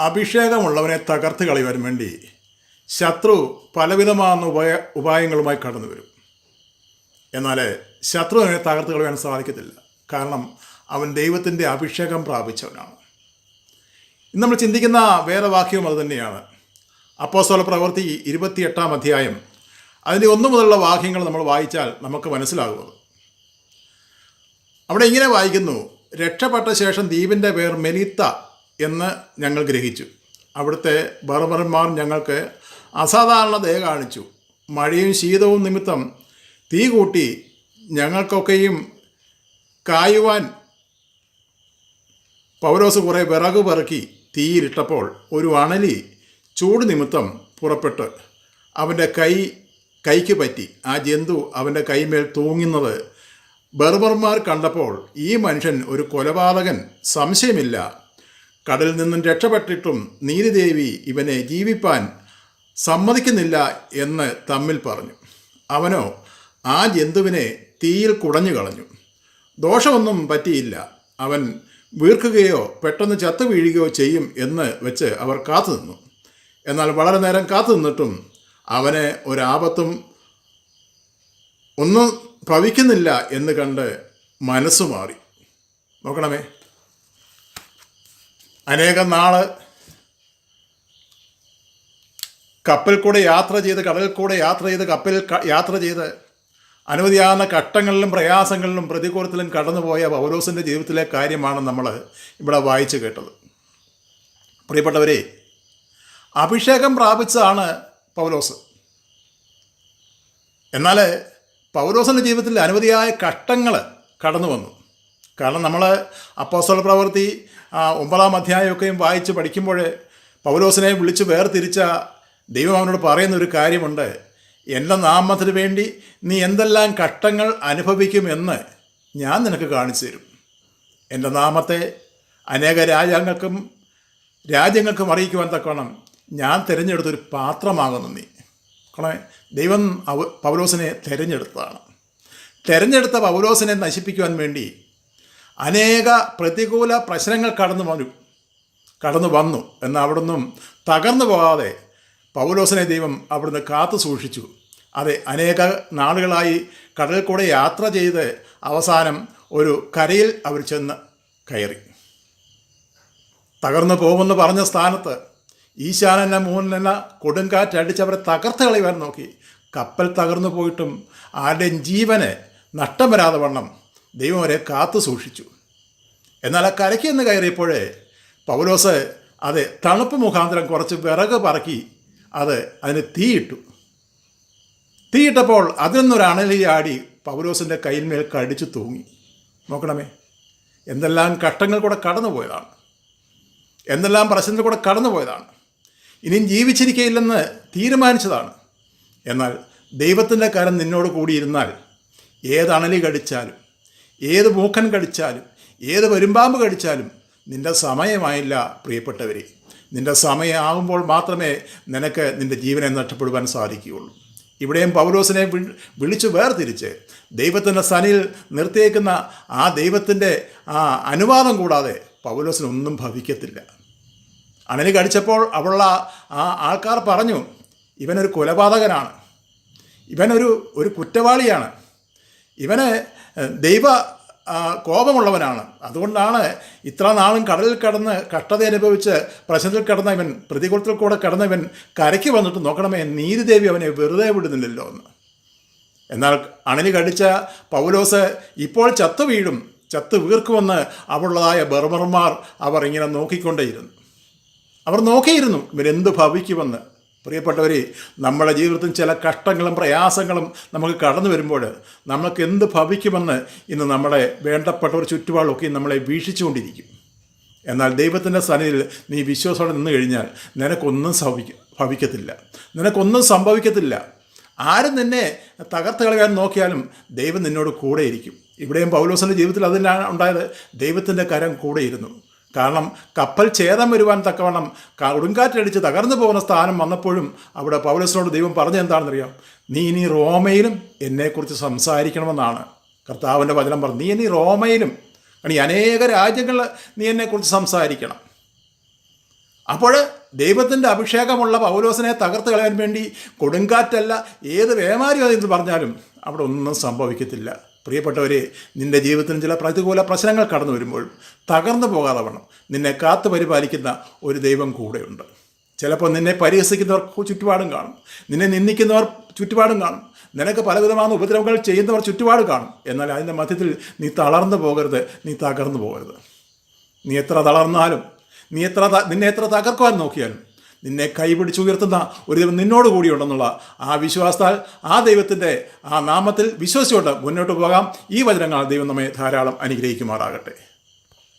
അഭിഷേകമുള്ളവനെ തകർത്ത് കളയുവാൻ വേണ്ടി ശത്രു പലവിധമാകുന്ന ഉപായ ഉപായങ്ങളുമായി കടന്നു വരും. എന്നാൽ ശത്രുവിനെ തകർത്ത് കളയാൻ സാധിക്കത്തില്ല. കാരണം അവൻ ദൈവത്തിന്റെ അഭിഷേകം പ്രാപിച്ചവനാണ്. ഇന്ന് നമ്മൾ ചിന്തിക്കുന്ന വേദവാക്യവും അത് തന്നെയാണ്. അപ്പോസോല പ്രവൃത്തി ഇരുപത്തിയെട്ടാം അധ്യായം. അതിന്റെ ഒന്നു മുതലുള്ള വാക്യങ്ങൾ നമ്മൾ വായിച്ചാൽ നമുക്ക് മനസ്സിലാകുന്നത്. അവിടെ ഇങ്ങനെ വായിക്കുന്നു രക്ഷപ്പെട്ട ശേഷം ദ്വീപിന്റെ പേർ മെലിത്ത എന്ന് ഞങ്ങൾ ഗ്രഹിച്ചു. അവിടുത്തെ ബർബർമാർ ഞങ്ങൾക്ക് അസാധാരണ ദയ കാണിച്ചു. മഴയും ശീതവും നിമിത്തം തീ കൂട്ടി ഞങ്ങൾക്കൊക്കെയും കായുവാൻ പൗരോസ് കുറേ വിറക് പെറുക്കി തീയിലിട്ടപ്പോൾ ഒരു അണലി ചൂട് നിമിത്തം പുറപ്പെട്ട് അവന്റെ കൈ കൈക്ക് പറ്റി. ആ ജന്തു അവന്റെ കൈമേൽ തൂങ്ങുന്നത് ബർബർമാർ കണ്ടപ്പോൾ ഈ മനുഷ്യൻ ഒരു കൊലപാതകൻ. സംശയമില്ല. കടലിൽ നിന്നും രക്ഷപ്പെട്ടിട്ടും നീതിദേവി ഇവനെ ജീവിപ്പാൻ സമ്മതിക്കുന്നില്ല എന്ന് തമ്മിൽ പറഞ്ഞു. അവനോ ആ ജന്തുവിനെ തീയിൽ കുടഞ്ഞു കളഞ്ഞു. ദോഷമൊന്നും പറ്റിയില്ല. അവൻ വീർക്കുകയോ പെട്ടെന്ന് ചത്തു വീഴുകയോ ചെയ്യും എന്ന് വെച്ച് അവർ കാത്തുനിന്നു എന്നാൽ വളരെ നേരം കാത്തു നിന്നിട്ടും അവന് ഒരാപത്തും ഒന്നും ഭവിക്കുന്നില്ല എന്ന് കണ്ട് മനസ്സു മാറി നോക്കണമേ. അനേകം നാൾ കപ്പൽ കൂടെ യാത്ര ചെയ്ത് കടലിൽ കൂടെ യാത്ര ചെയ്ത് കപ്പലിൽ യാത്ര ചെയ്ത് അനവധിയാകുന്ന ഘട്ടങ്ങളിലും പ്രയാസങ്ങളിലും പ്രതികൂലത്തിലും കടന്നുപോയ പൗലോസിന്റെ ജീവിതത്തിലെ കാര്യമാണ് നമ്മൾ ഇവിടെ വായിച്ചു കേട്ടത്. പ്രിയപ്പെട്ടവരെ അഭിഷേകം പ്രാപിച്ചതാണ് പൗലോസ്. എന്നാൽ പൗലോസിന്റെ ജീവിതത്തിൽ അനവധിയായ ഘട്ടങ്ങൾ കടന്നു വന്നു കാരണം നമ്മൾ അപ്പോസ്തല പ്രവൃത്തി ഒമ്പതാം അധ്യായമൊക്കെയും വായിച്ച് പഠിക്കുമ്പോൾ പൗലോസിനെ വിളിച്ച് വേർതിരിച്ച ദൈവം അവനോട് പറയുന്ന ഒരു കാര്യമുണ്ട്. എന്റെ നാമത്തിന് വേണ്ടി നീ എന്തെല്ലാം കഷ്ടങ്ങൾ അനുഭവിക്കുമെന്ന് ഞാൻ നിനക്ക് കാണിച്ചു തരും. എന്റെ നാമത്തെ അനേക രാജ്യങ്ങൾക്കും രാജ്യങ്ങൾക്കും അറിയിക്കുവാൻ തക്കവണ്ണം ഞാൻ തിരഞ്ഞെടുത്തൊരു പാത്രമാകുന്നു നീ. കണേ ദൈവം പൗലോസിനെ തിരഞ്ഞെടുത്തതാണ്. തിരഞ്ഞെടുത്ത പൗലോസിനെ നശിപ്പിക്കുവാൻ വേണ്ടി അനേക പ്രതികൂല പ്രശ്നങ്ങൾ കടന്നു വന്നു. കടന്നു വന്നു. എന്നാൽ അവിടുന്നും തകർന്നു പോകാതെ പൗലോസിനെ ദൈവം അവിടുന്ന് കാത്തു സൂക്ഷിച്ചു. അതെ അനേക നാളുകളായി കടലിൽ കൂടെ യാത്ര ചെയ്ത് അവസാനം ഒരു കരയിൽ അവർ ചെന്ന് കയറി. തകർന്നു പോകുമെന്ന് പറഞ്ഞ സ്ഥാനത്ത് ഈശാനെന്ന മൂന്നെന്ന കൊടുങ്കാറ്റടിച്ച് അവരെ തകർത്ത് കളയുവാൻ നോക്കി. കപ്പൽ തകർന്നു പോയിട്ടും ആരുടെയും ജീവന് നഷ്ടം വരാതെ വണ്ണം ദൈവം അവരെ കാത്തു സൂക്ഷിച്ചു. എന്നാൽ ആ കരയ്ക്ക് എന്ന് കയറിയപ്പോഴേ പൗലോസ് അത് തണുപ്പ് മുഖാന്തരം കുറച്ച് വിറക് പറക്കി അത് അതിന് തീയിട്ടു. തീയിട്ടപ്പോൾ അതിൽ നിന്നൊരു അണലിയാടി പൗലോസിന്റെ കയ്യിന്മേൽ കടിച്ചു തൂങ്ങി. നോക്കണമേ എന്തെല്ലാം കഷ്ടങ്ങൾ കൂടെ കടന്നുപോയതാണ്. എന്തെല്ലാം പ്രശ്നത്തിൽ കൂടെ കടന്നുപോയതാണ്. ഇനിയും ജീവിച്ചിരിക്കയില്ലെന്ന് തീരുമാനിച്ചതാണ്. എന്നാൽ ദൈവത്തിന്റെ കരം നിന്നോട് കൂടിയിരുന്നാൽ ഏത് കടിച്ചാലും ഏത് മൂക്കൻ കടിച്ചാലും ഏത് പെരുമ്പാമ്പ് കടിച്ചാലും നിന്റെ സമയമായില്ല പ്രിയപ്പെട്ടവരെ. നിന്റെ സമയമാകുമ്പോൾ മാത്രമേ നിനക്ക് നിന്റെ ജീവനെ നഷ്ടപ്പെടുവാൻ സാധിക്കുകയുള്ളൂ. ഇവിടെയും പൗലോസിനെ വിളിച്ചു വേർതിരിച്ച് ദൈവത്തിന്റെ സനിൽ നിർത്തിയേക്കുന്ന ആ ദൈവത്തിന്റെ ആ അനുവാദം കൂടാതെ പൗലോസിനൊന്നും ഭവിക്കത്തില്ല. അണലി കടിച്ചപ്പോൾ അവളുള്ള ആ ആൾക്കാർ പറഞ്ഞു ഇവനൊരു കൊലപാതകനാണ്. ഇവനൊരു ഒരു കുറ്റവാളിയാണ്. ഇവന് ദൈവ കോപമുള്ളവനാണ്. അതുകൊണ്ടാണ് ഇത്ര നാളും കടലിൽ കടന്ന് കഷ്ടത അനുഭവിച്ച് പ്രശ്നത്തിൽ കടന്ന ഇവൻ പ്രതികൂലത്തിൽ കൂടെ കടന്ന ഇവൻ കരയ്ക്ക് വന്നിട്ട് നോക്കണമേ നീതിദേവി അവനെ വെറുതെ വിടുന്നില്ലല്ലോ എന്ന്. എന്നാൽ അണലി കടിച്ച പൗലോസ് ഇപ്പോൾ ചത്തു വീഴും ചത്തു വീർക്കുമെന്ന് അവളുള്ളതായ ബർമർമാർ അവർ ഇങ്ങനെ നോക്കിക്കൊണ്ടേയിരുന്നു. അവർ നോക്കിയിരുന്നു ഇവരെന്ത് ഭവിക്കുമെന്ന്. പ്രിയപ്പെട്ടവരെ നമ്മുടെ ജീവിതത്തിൽ ചില കഷ്ടങ്ങളും പ്രയാസങ്ങളും നമുക്ക് കടന്നു വരുമ്പോൾ നമുക്ക് എന്ത് ഭവിക്കുമെന്ന് ഇന്ന് നമ്മളെ വേണ്ടപ്പെട്ടവർ ചുറ്റുപാടൊക്കെ നമ്മളെ വീക്ഷിച്ചുകൊണ്ടിരിക്കും. എന്നാൽ ദൈവത്തിന്റെ സന്നിധിയിൽ നീ വിശ്വാസോടെ നിന്ന് കഴിഞ്ഞാൽ നിനക്കൊന്നും സംഭവിക്ക ഭവിക്കത്തില്ല. നിനക്കൊന്നും സംഭവിക്കത്തില്ല. ആരും നിന്നെ തകർത്ത് കളയാൻ നോക്കിയാലും ദൈവം നിന്നോട് കൂടെയിരിക്കും. ഇവിടെയും പൗലോസിന്റെ ജീവിതത്തിൽ അതിലാണ് ഉണ്ടായത്. ദൈവത്തിന്റെ കരം കൂടെയിരുന്നു. കാരണം കപ്പൽ ഛേദം വരുവാൻ തക്കവണ്ണം കൊടുങ്കാറ്റടിച്ച് തകർന്നു പോകുന്ന സ്ഥാനം വന്നപ്പോഴും അവിടെ പൗലസിനോട് ദൈവം പറഞ്ഞത് എന്താണെന്നറിയാം? നീ ഇനി റോമയിലും എന്നെക്കുറിച്ച് സംസാരിക്കണമെന്നാണ്. കർത്താവിന്റെ വചനം പറഞ്ഞു നീ ഇനി റോമയിലും നീ അനേക രാജ്യങ്ങളിൽ നീ എന്നെക്കുറിച്ച് സംസാരിക്കണം. അപ്പോൾ ദൈവത്തിന്റെ അഭിഷേകമുള്ള പൗലോസിനെ തകർത്ത് കളയാൻ വേണ്ടി കൊടുങ്കാറ്റല്ല ഏത് വേമാരി എന്ന് പറഞ്ഞാലും അവിടെ ഒന്നും സംഭവിക്കത്തില്ല. പ്രിയപ്പെട്ടവരെ നിന്റെ ജീവിതത്തിന് ചില പ്രതികൂല പ്രശ്നങ്ങൾ കടന്നു വരുമ്പോൾ തകർന്നു പോകാതെ വേണം നിന്നെ കാത്തു പരിപാലിക്കുന്ന ഒരു ദൈവം കൂടെയുണ്ട്. ചിലപ്പോൾ നിന്നെ പരിഹസിക്കുന്നവർ ചുറ്റുപാടും കാണും. നിന്നെ നിന്ദിക്കുന്നവർ ചുറ്റുപാടും കാണും. നിനക്ക് പലവിധமான ഉപദ്രവങ്ങൾ ചെയ്യുന്നവർ ചുറ്റുപാട് കാണും. എന്നാൽ അതിന്റെ മധ്യത്തിൽ നീ തളർന്നു പോകരുത് നീ തകർന്നു പോകരുത്. നീ എത്ര തളർന്നാലും നീ എത്ര നിന്നെ എത്ര തകർക്കുവാൻ നോക്കിയാലും നിന്നെ കൈപിടിച്ചുയർത്തുന്ന ഒരു ദൈവം നിന്നോട് കൂടിയുണ്ടെന്നുള്ള ആ വിശ്വാസത്താൽ ആ ദൈവത്തിന്റെ ആ നാമത്തിൽ വിശ്വസിച്ചുകൊണ്ട് മുന്നോട്ട് പോകാം. ഈ വചനങ്ങൾ ദൈവം നമ്മെ ധാരാളം അനുഗ്രഹിക്കുമാറാകട്ടെ.